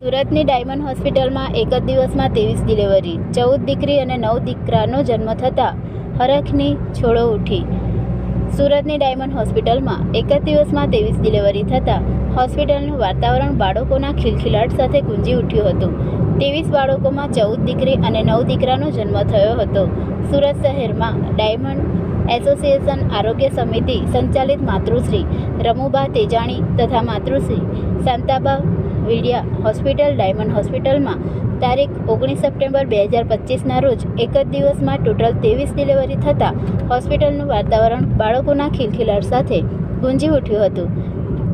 સુરતની ડાયમંડ હોસ્પિટલમાં એક જ દિવસમાં ત્રેવીસ ડિલિવરી, ચૌદ દીકરી અને નવ દીકરાનો જન્મ થતાં હરખની છોડો ઉઠી. સુરતની ડાયમંડ હોસ્પિટલમાં એક જ દિવસમાં ત્રેવીસ ડિલિવરી થતાં હોસ્પિટલનું વાતાવરણ બાળકોના ખિલખિલાટ સાથે ગુંજી ઉઠ્યું હતું. ત્રેવીસ બાળકોમાં ચૌદ દીકરી અને નવ દીકરાનો જન્મ થયો હતો. સુરત શહેરમાં ડાયમંડ એસોસિએશન આરોગ્ય સમિતિ સંચાલિત માતૃશ્રી રમુબા તેજાણી તથા માતૃશ્રી શાંતાબા વિડિયા હોસ્પિટલ, ડાયમંડ હોસ્પિટલમાં તારીખ ઓગણીસ સપ્ટેમ્બર બે હજાર પચીસના રોજ એક જ દિવસમાં ટોટલ ત્રેવીસ ડિલિવરી થતાં હોસ્પિટલનું વાતાવરણ બાળકોના ખિલખિલાટ સાથે ગુંજી ઉઠ્યું હતું,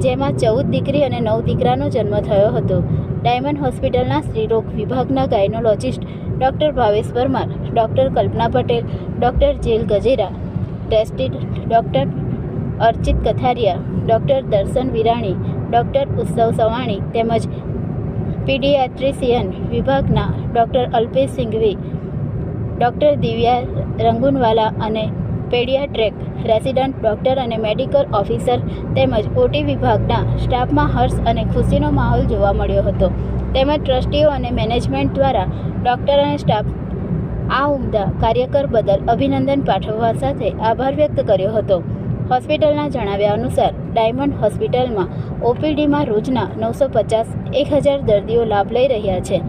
જેમાં ચૌદ દીકરી અને નવ દીકરાનો જન્મ થયો હતો. ડાયમંડ હોસ્પિટલના સ્ત્રીરોગ વિભાગના gynaecologist doctor Bhavesh Parmar, doctor Kalpana Patel, doctor Jel Gajera, ટેસ્ટિડ doctor Archit Katharia, doctor Darshan Virani doctor Utsav Savani તેમજ પીડિયાટ્રિશિયન વિભાગના ડૉક્ટર અલ્પેશ સિંઘવી, ડૉક્ટર દિવ્યા રંગુનવાલા અને પેડિયાટ્રેક રેસિડન્ટ ડૉક્ટર અને મેડિકલ ઓફિસર તેમજ ઓટી વિભાગના સ્ટાફમાં હર્ષ અને ખુશીનો માહોલ જોવા મળ્યો હતો. તેમજ ટ્રસ્ટીઓ અને મેનેજમેન્ટ દ્વારા ડૉક્ટર અને સ્ટાફ આ ઉમદા કાર્યકર બદલ અભિનંદન પાઠવવા સાથે આભાર વ્યક્ત કર્યો હતો. હોસ્પિટલના જણાવ્યા અનુસાર, ડાયમંડ હોસ્પિટલમાં ઓપીડીમાં રોજના નવસો પચાસ, એક હજાર દર્દીઓ લાભ લઈ રહ્યા છે.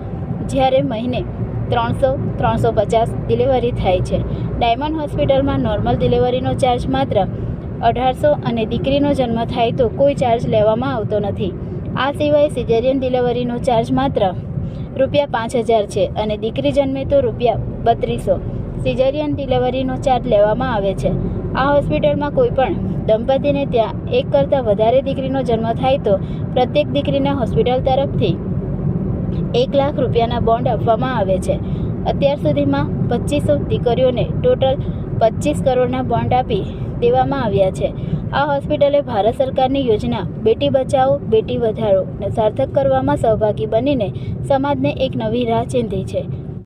જ્યારે મહિને ત્રણસો ત્રણસો પચાસ ડિલિવરી થાય છે. ડાયમંડ હોસ્પિટલમાં નોર્મલ ડિલિવરીનો ચાર્જ માત્ર અઢારસો અને દીકરીનો જન્મ થાય તો કોઈ ચાર્જ લેવામાં આવતો નથી. આ સિવાય સિઝેરિયન ડિલિવરીનો ચાર્જ માત્ર રૂપિયા પાંચ હજાર છે અને દીકરી જન્મે તો રૂપિયા બત્રીસો. સિઝેરિયન ડિલિવરીનો ચાર્જ લેવામાં આવે છે. આ હોસ્પિટલમાં કોઈ પણ દંપતીને ત્યાં એક કરતાં વધારે દીકરીનો જન્મ થાય તો પ્રત્યેક દીકરીને હોસ્પિટલ તરફથી એક લાખ રૂપિયાના બોન્ડ આપવામાં આવે છે. અત્યાર સુધીમાં પચીસો દીકરીઓને ટોટલ પચીસ કરોડના બોન્ડ આપી દેવામાં આવ્યા છે. આ હોસ્પિટલે ભારત સરકારની યોજના બેટી બચાવો, બેટી વધારો ને સાર્થક કરવામાં સહભાગી બનીને સમાજને એક નવી રાહ ચીંધી છે.